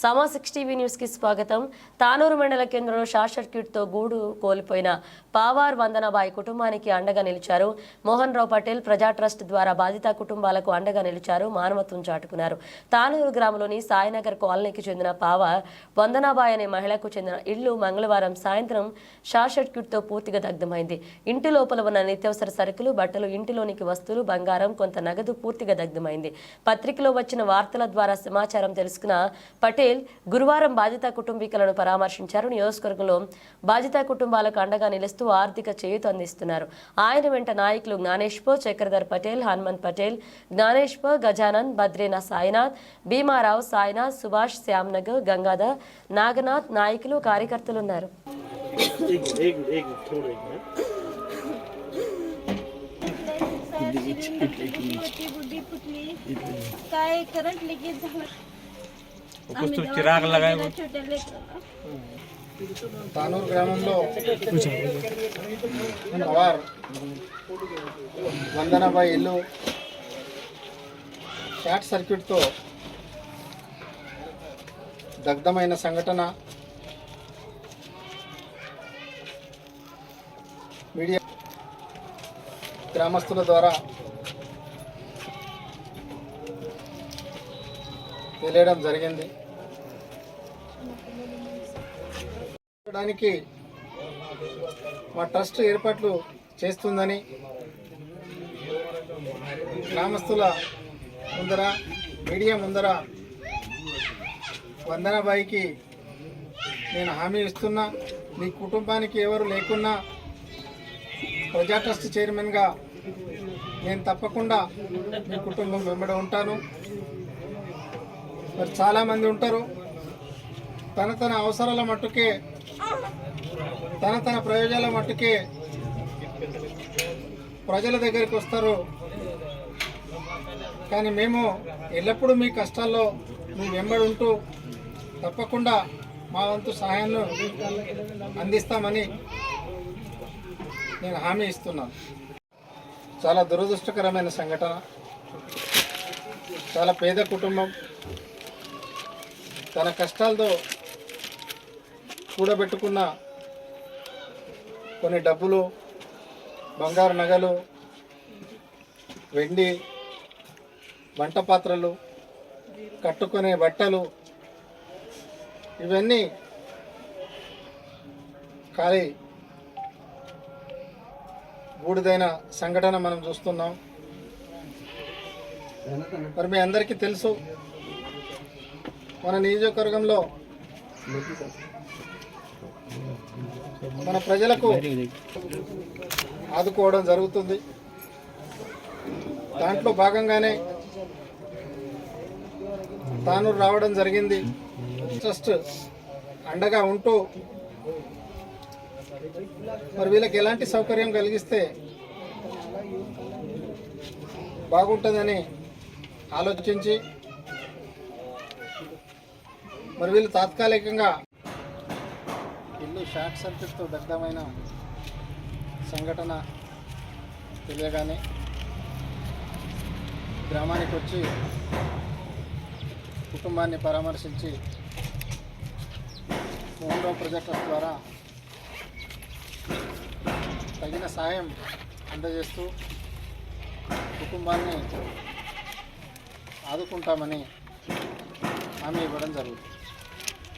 సమా six TV న్యూస్కి స్వాగతం. తానూరు మండల కేంద్రంలో షార్ట్ సర్క్యూట్తో గూడు కోల్పోయిన పావార్ వందనబాయి కుటుంబానికి అండగా నిలిచారు. మోహన్ రావు పటేల్ ప్రజా ట్రస్ట్ ద్వారా బాధిత కుటుంబాలకు అండగా నిలిచారు. మానవత్వం చాటుకున్నారు. తానూరు గ్రామంలోని సాయినగర్ కాలనీకి చెందిన పావార్ వందనాబాయ్ అనే మహిళకు చెందిన ఇల్లు మంగళవారం సాయంత్రం షార్ట్ సర్క్యూట్తో పూర్తిగా దగ్ధమైంది. ఇంటి లోపల ఉన్న నిత్యావసర సరుకులు బట్టలు ఇంటిలోనికి వస్తువులు బంగారం కొంత నగదు పూర్తిగా దగ్ధమైంది. పత్రికలో వచ్చిన వార్తల ద్వారా సమాచారం తెలుసుకున్న పటేల్ గురువారం బాధిత కుటుంబీకులను పరామర్శించారు నియోజకవర్గంలో బాధిత కుటుంబాలకు అండగా నిలుస్తూ ఆర్థిక చేయూత అందిస్తున్నారు ఆయన వెంట నాయకులు జ్ఞానేష్పో చక్రధర్ పటేల్ హనుమంత్ పటేల్ జ్ఞానేష్పో గజానంద్ బద్రీనా సాయినాథ్ భీమారావు సాయినాథ్ సుభాష్ శ్యామ్నగర్ గంగాధర్ నాగనాథ్ నాయకులు కార్యకర్తలు ఉన్నారు एक एक एक थोड़ा एक मिनट मोठी बुड्डी फुटली काय करंट लगेच झालं आम्ही चिराग लगाय दवाखान्यात गेलो छोट्या लेकराला తానూరు గ్రామంలో పవార్ వందనబాయి ఇల్లు షార్ట్ సర్క్యూట్తో దగ్ధమైన సంఘటన మీడియా గ్రామస్తుల ద్వారా తెలియడం జరిగింది. మా ట్రస్ట్ ఏర్పాట్లు చేస్తుందని గ్రామస్తుల ముందర మీడియా ముందర వందనబాయికి నేను హామీ ఇస్తున్నా. మీ కుటుంబానికి ఎవరు లేకున్నా ప్రజా ట్రస్ట్ చైర్మన్గా నేను తప్పకుండా మీ కుటుంబం వెంబడి ఉంటాను. మరి చాలామంది ఉంటారు. తన తన అవసరాల మట్టుకే తన తన ప్రయోజనాల మట్టుకే ప్రజల దగ్గరికి వస్తారు. కానీ మేము ఎల్లప్పుడూ మీ కష్టాల్లో మీ వెంబడి ఉంటూ తప్పకుండా మా వంతు సహాయాన్ని అందిస్తామని నేను హామీ ఇస్తున్నాను. చాలా దురదృష్టకరమైన సంఘటన. చాలా పేద కుటుంబం. తన కష్టాలతో కూడబెట్టుకున్న కొన్ని డబ్బులు బంగారు నగలు వెండి వంట పాత్రలు కట్టుకునే బట్టలు ఇవన్నీ ఖాళీ బూడిదైన సంఘటన మనం చూస్తున్నాం. మరి మీ అందరికీ తెలుసు మన నియోజకవర్గంలో మన ప్రజలకు ఆదుకోవడం జరుగుతుంది. దాంట్లో భాగంగానే తాను రావడం జరిగింది. ట్రస్ట్ అండగా ఉంటూ మరి వీళ్ళకి ఎలాంటి సౌకర్యం కలిగిస్తే బాగుంటుందని ఆలోచించి మరి వీళ్ళు తాత్కాలికంగా ఇల్లు షార్ట్ సర్క్యూట్తో దగ్ధమైన సంఘటన తెలియగానే గ్రామానికి వచ్చి కుటుంబాన్ని పరామర్శించి మోహన్రావు ప్రొజెక్టర్స్ ద్వారా తగిన సాయం అందజేస్తూ కుటుంబాన్ని ఆదుకుంటామని హామీ ఇవ్వడం జరుగుతుంది.